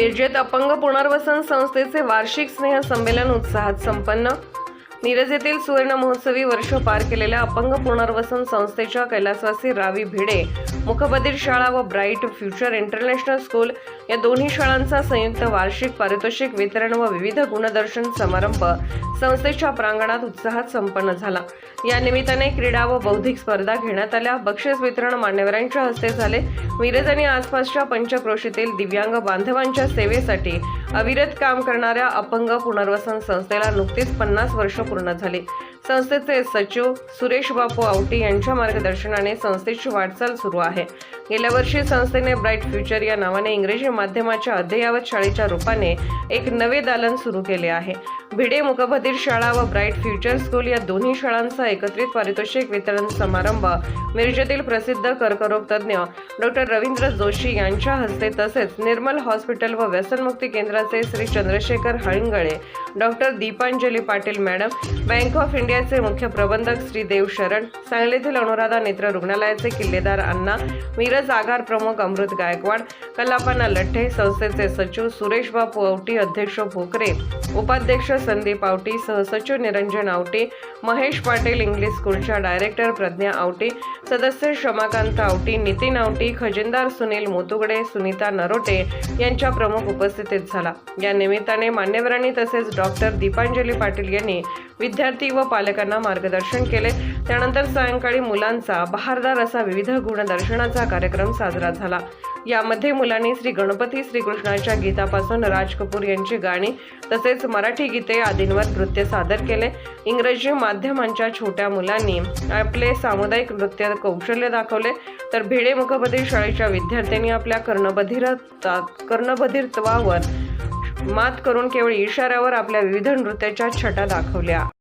मिरजेत अपंग पुनर्वसन संस्थेचे वार्षिक स्नेह संमेलन उत्साहात संपन्न. मिरज येथील सुवर्ण महोत्सवी वर्ष पार केलेल्या अपंग पुनर्वसन संस्थेच्या कैलासवासी रावी भिडे मुखबधीर शाळा व ब्राईट फ्युचर इंटरनॅशनल स्कूल या दोन्ही शाळांचा संयुक्त वार्षिक पारितोषिक वितरण व विविध गुणदर्शन समारंभ संस्थेच्या प्रांगणात उत्साहात संपन्न झाला. या निमित्ताने क्रीडा व बौद्धिक स्पर्धा घेण्यात आल्या. बक्षीस वितरण मान्यवरांच्या हस्ते झाले. मिरज आणि आसपासच्या पंचक्रोशीतील दिव्यांग बांधवांच्या सेवेसाठी अविरत काम करणाऱ्या अपंग पुनर्वसन संस्थेला नुकतीच पन्नास वर्ष पूर्ण झाली. संस्थेचे सचिव सुरेश बापू आवटी यांच्या मार्गदर्शनाने संस्थेची वाटचाल सुरू आहे. गेल्या वर्षी संस्थेने ब्राईट फ्युचर या नावाने इंग्रजी माध्यमाच्या अद्ययावत शाळेच्या रूपाने एक नवे दालन सुरू केले आहे. भिडे मुकबधीर शाळा व ब्राईट फ्युचर स्कूल या दोन्ही शाळांचा एकत्रित पारितोषिक वितरण समारंभ मिरजेतील प्रसिद्ध कर्करोग तज्ज्ञ डॉक्टर रवींद्र जोशी यांच्या हस्ते तसेच निर्मल हॉस्पिटल व व्यसनमुक्ती केंद्राचे Shri Chandrashekhar Halingale doctor Deepanjali Patil madam bank of India रुग्णालयाचे मुख्य प्रबंधक श्री देव शरण सांगलीतील अनुराधा नेत्र रुग्णालयाचे किल्लेदार अण्णा मिरज आगार प्रमुख अमृत गायकवाड कल्लापना लठ्ठे संस्थेचे सचिव सुरेश बापू आवटी अध्यक्ष भोकरे उपाध्यक्ष संदीप आवटी सहसचिव निरंजन आवटी महेश पाटील इंग्लिश स्कूलच्या डायरेक्टर प्रज्ञा आवटी सदस्य क्षमाकांत आवटी नितीन आवटी खजिनदार सुनील मोतुगडे सुनीता नरोटे यांच्या प्रमुख उपस्थितीत झाला. या निमित्ताने मान्यवरांनी तसेच डॉक्टर दीपांजली पाटील यांनी विद्यार्थी व पालकांना मार्गदर्शन केले. त्यानंतर सायंकाळी मुलांचा बहारदार असा विविध गुणदर्शनाचा कार्यक्रम साजरा झाला. यामध्ये मुलांनी श्री गणपती श्रीकृष्णाच्या गीतापासून राज कपूर यांची गाणी तसेच मराठी गीते आदींवर नृत्य सादर केले. इंग्रजी माध्यमांच्या छोट्या मुलांनी आपले सामुदायिक नृत्य कौशल्य दाखवले. तर भिडे मुखबधीर शाळेच्या विद्यार्थ्यांनी आपल्या कर्णबधिर कर्णबधिरत्वावर मात करून केवळ इशाऱ्यावर आपल्या विविध नृत्याच्या छटा दाखवल्या.